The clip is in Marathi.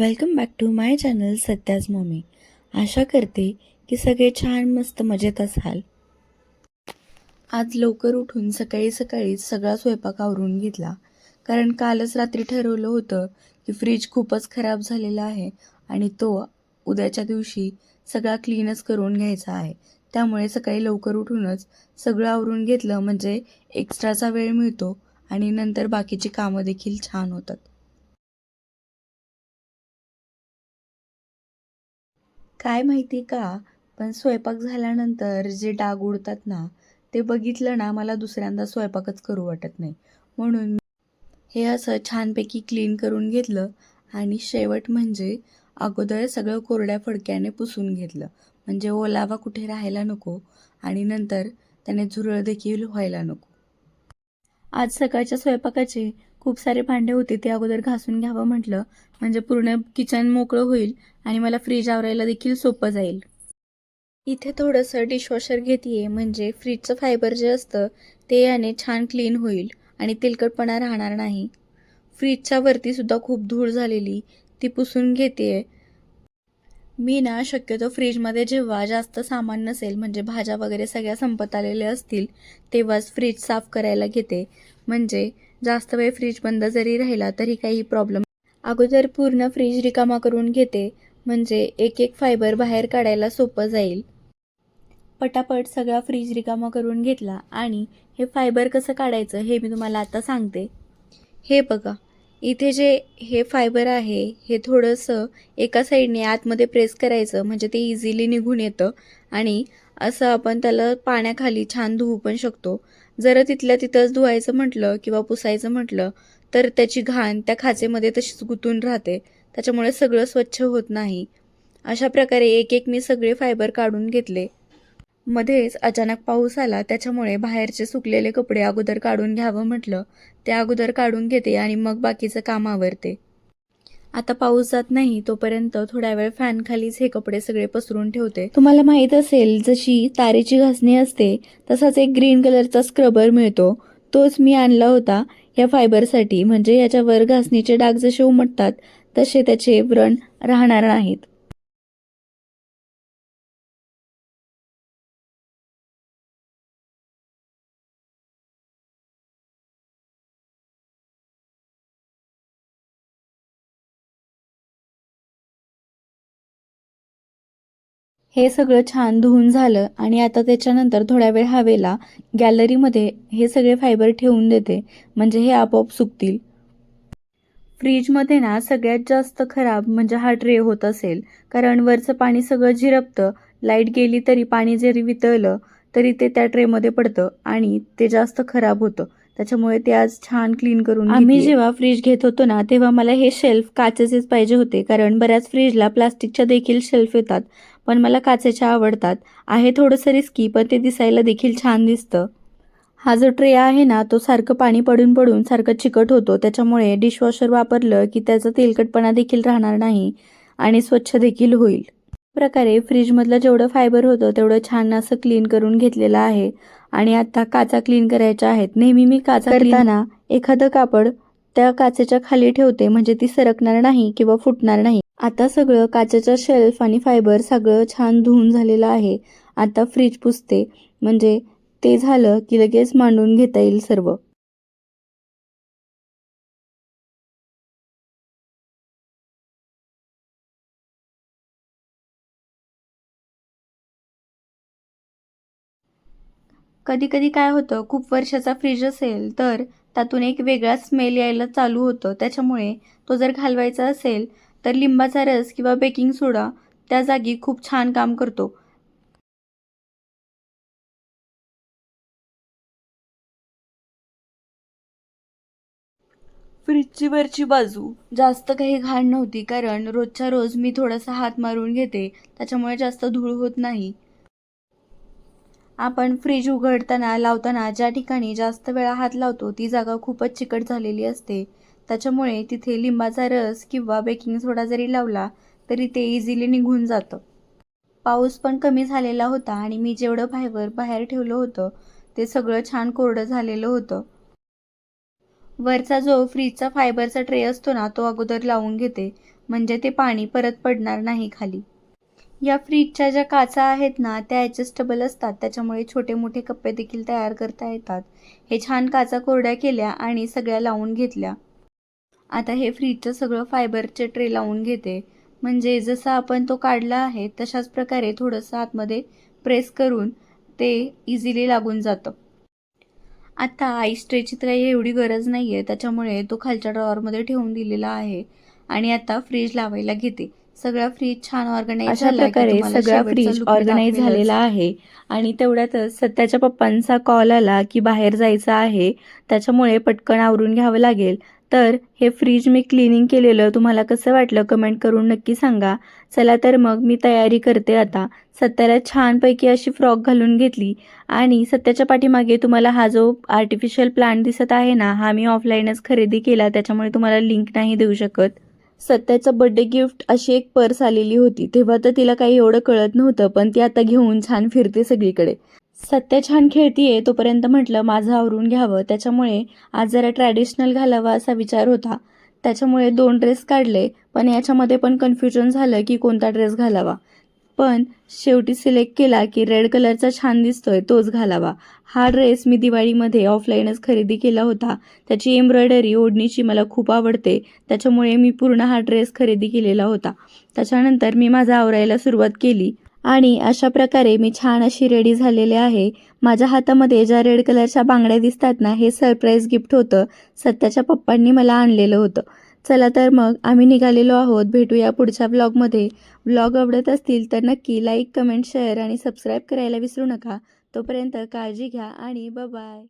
Welcome back to my channel Satya's mummy आशा करते की सगळे छान मस्त मजेत असाल. आज लवकर उठून सकाळी सकाळीच सगळा स्वयंपाक आवरून घेतला. कारण कालच रात्री ठरवलं होतं की फ्रीज खूपच खराब झालेला आहे आणि तो उद्याच्या दिवशी सगळा क्लीनच करून घ्यायचा आहे. त्यामुळे सकाळी लवकर उठूनच सगळं आवरून घेतलं. म्हणजे एक्स्ट्राचा वेळ मिळतो आणि नंतर बाकीची कामं देखील छान होतात. काय माहिती का? पण स्वयंपाक झाल्यानंतर जे डाग उडतात ना ते बघितलं ना मला दुसऱ्यांदा स्वयंपाकच करू वाटत नाही. म्हणून हे असं छानपैकी क्लीन करून घेतलं आणि शेवट म्हणजे अगोदर सगळं कोरड्या फडक्याने पुसून घेतलं. म्हणजे ओलावा कुठे राहायला नको आणि नंतर त्याने झुरळ देखील व्हायला नको. आज सकाळच्या स्वयंपाकाचे खूप सारे भांडे होते ते अगोदर घासून घ्यावं म्हटलं. म्हणजे पूर्ण किचन मोकळं होईल आणि मला फ्रीज आवरायला देखील सोपं जाईल. इथे थोडंसं डिशवॉशर घेते म्हणजे फ्रीजचं फायबर जे असतं ते याने छान क्लीन होईल आणि तेलकटपणा राहणार नाही. फ्रीजच्या वरतीसुद्धा खूप धूळ झालेली ती पुसून घेते मी ना शक्यतो फ्रीजमध्ये जेव्हा जास्त सामान नसेल म्हणजे भाज्या वगैरे सगळ्या संपत आलेल्या असतील तेव्हाच फ्रीज साफ करायला घेते. म्हणजे जास्त वेळ फ्रीज बंद जरी राहिला तरी काही प्रॉब्लेम अगोदर पूर्ण फ्रीज रिकामा करून घेते म्हणजे एक एक फायबर बाहेर काढायला सोपं जाईल. पटापट सगळा फ्रीज रिकामा करून घेतला आणि हे फायबर कसं काढायचं हे मी तुम्हाला आता सांगते. हे बघा इथे जे हे फायबर आहे हे थोडंसं एका साईडने आतमध्ये प्रेस करायचं म्हणजे ते इझिली निघून येतं आणि असं आपण त्याला पाण्याखाली छान धुवू पण शकतो. जर तिथल्या तिथंच धुवायचं म्हटलं किंवा पुसायचं म्हटलं तर त्याची घाण त्या खाचेमध्ये तशीच गुंतून राहते. त्याच्यामुळे सगळं स्वच्छ होत नाही. अशा प्रकारे एक एक मी सगळे फायबर काढून घेतले. मध्येच अचानक पाऊस आला त्याच्यामुळे बाहेरचे सुकलेले कपडे अगोदर काढून घ्यावं म्हटलं. ते अगोदर काढून घेते आणि मग बाकीचं काम आवरते. आता पाऊस जात नाही तोपर्यंत थोड्या वेळ फॅन खालीच हे कपडे सगळे पसरून ठेवते. तुम्हाला माहीत असेल जशी तारेची घासणी असते तसाच एक ग्रीन कलरचा स्क्रबर मिळतो. तोच मी आणला होता या फायबरसाठी म्हणजे याच्यावर घासणीचे डाग जसे उमटतात तसे त्याचे व्रण राहणार नाहीत. हे सगळं छान धुवून झालं आणि आता त्याच्यानंतर थोड्या वेळ हवेला गॅलरीमध्ये हे सगळे फायबर ठेवून देते. म्हणजे हे आपोआप सुकतील. फ्रीजमध्ये ना सगळ्यात जास्त खराब म्हणजे हा ट्रे होत असेल. कारण वरचं पाणी सगळं झिरपतं. लाइट गेली तरी पाणी जरी वितळलं तरी ते त्या ट्रेमध्ये पडतं आणि ते जास्त खराब होतं. त्याच्यामुळे ते आज छान क्लीन करून आम्ही जेव्हा फ्रीज घेत होतो ना तेव्हा मला हे शेल्फ काचेचेच पाहिजे होते कारण बऱ्याच फ्रीजला प्लास्टिकच्या देखील शेल्फ येतात पण मला काचेच्या आवडतात. आहे थोडंसं रिस्की पण ते दिसायला देखील छान दिसतं. हा जो ट्रे आहे ना तो सारखं पाणी पडून पडून सारखं चिकट होतो त्याच्यामुळे डिशवॉशर वापरलं की त्याचा तेलकटपणा देखील राहणार नाही आणि स्वच्छ देखील होईल. प्रकारे फ्रीजमधलं जेवढं फायबर होतं तेवढं छान असं क्लीन करून घेतलेलं आहे. आणि आता काचा क्लीन करायच्या आहेत. नेहमी मी काचा करताना एखादं कापड त्या काचेच्या खाली ठेवते म्हणजे ती सरकणार नाही किंवा फुटणार नाही. आता सगळं काचेच्या शेल्फ आणि फायबर सगळं छान धुवून झालेलं आहे. आता फ्रीज पुसते. म्हणजे ते झालं की लगेच मांडून घेता येईल सर्व. कधी कधी काय होतं खूप वर्षाचा फ्रीज असेल तर त्यातून एक वेगळा स्मेल यायला चालू होतं. त्याच्यामुळे तो जर घालवायचा असेल तर लिंबाचा रस किंवा बेकिंग सोडा त्या जागी खूप छान काम करतो. फ्रीजची वरची बाजू. जास्त काही घाण नव्हती कारण रोजच्या रोज मी थोडासा हात मारून घेते त्याच्यामुळे जास्त धूळ होत नाही. आपण फ्रीज उघडताना लावताना ज्या ठिकाणी जास्त वेळा हात लावतो ती जागा खूपच चिकट झालेली असते. त्याच्यामुळे तिथे लिंबाचा रस किंवा बेकिंग सोडा जरी लावला तरी ते इझिली निघून जातं. पाऊस पण कमी झालेला होता आणि मी जेवढं फायबर बाहेर ठेवलं होतं ते सगळं छान कोरडं झालेलं होतं. वरचा जो फ्रीजचा फायबरचा ट्रे असतो ना तो अगोदर लावून घेते. म्हणजे ते पाणी परत पडणार नाही खाली. या फ्रीजच्या ज्या काचा आहेत ना त्या ॲडजस्टेबल असतात. त्याच्यामुळे छोटे मोठे कप्पे देखील तयार करता येतात. हे छान काचा कोरड्या केल्या आणि सगळ्या लावून घेतल्या. आता हे फ्रीजचं सगळं फायबरचे ट्रे लावून घेते. म्हणजे जसं आपण तो काढला आहे तशाच प्रकारे थोडंसं आतमध्ये प्रेस करून ते इझिली लागून जातं. आता आईस ट्रेची तर काही एवढी गरज नाही आहे त्याच्यामुळे तो खालच्या ड्रॉवरमध्ये ठेवून दिलेला आहे. आणि आता फ्रीज लावायला घेते. सगळा फ्रीज छान ऑर्गनाईज अशा प्रकारे सगळा फ्रीज ऑर्गनाईज झालेला आहे. आणि तेवढ्यातच सत्याच्या पप्पांचा कॉल आला की बाहेर जायचं आहे. त्याच्यामुळे पटकन आवरून घ्यावं लागेल. तर हे फ्रीज मी क्लिनिंग केलेलं तुम्हाला कसं वाटलं कमेंट करून नक्की सांगा. चला तर मग मी तयारी करते आता. सत्याला छानपैकी अशी फ्रॉक घालून घेतली. आणि सत्याच्या पाठीमागे तुम्हाला हा जो आर्टिफिशियल प्लांट दिसत आहे ना हा मी ऑफलाईनच खरेदी केला. त्याच्यामुळे तुम्हाला लिंक नाही देऊ शकत. सत्याचं बड्डे गिफ्ट अशी एक पर्स आलेली होती. तेव्हा तर तिला काही एवढं कळत नव्हतं पण ती आता घेऊन छान फिरते सगळीकडे. सत्या छान खेळतीये तोपर्यंत म्हटलं माझं आवरून घ्यावं. त्याच्यामुळे आज जरा ट्रॅडिशनल घालावा असा विचार होता. त्याच्यामुळे दोन ड्रेस काढले पण याच्यामध्ये पण कन्फ्युजन झालं की कोणता ड्रेस घालावा. पण शेवटी सिलेक्ट केला की रेड कलरचा छान दिसतोय तोच घालावा. हा ड्रेस मी दिवाळीमध्ये ऑफलाईनच खरेदी केला होता. त्याची एम्ब्रॉयडरी ओढणीची मला खूप आवडते. त्याच्यामुळे मी पूर्ण हा ड्रेस खरेदी केलेला होता. त्याच्यानंतर मी माझा आवरायला सुरुवात केली. आणि अशा प्रकारे मी छान अशी रेडी झालेले आहे. माझ्या हातामध्ये ज्या रेड कलरच्या बांगड्या दिसतात ना हे सरप्राईज गिफ्ट होतं. सत्याच्या पप्पांनी मला आणलेलं होतं. चला तर मग आम्ही निघालेलो आहोत. भेटूया पुढच्या ब्लॉगमध्ये ब्लॉग आवडत असतील तर नक्की लाईक कमेंट शेअर आणि सबस्क्राईब करायला विसरू नका. तोपर्यंत काळजी घ्या आणि बाय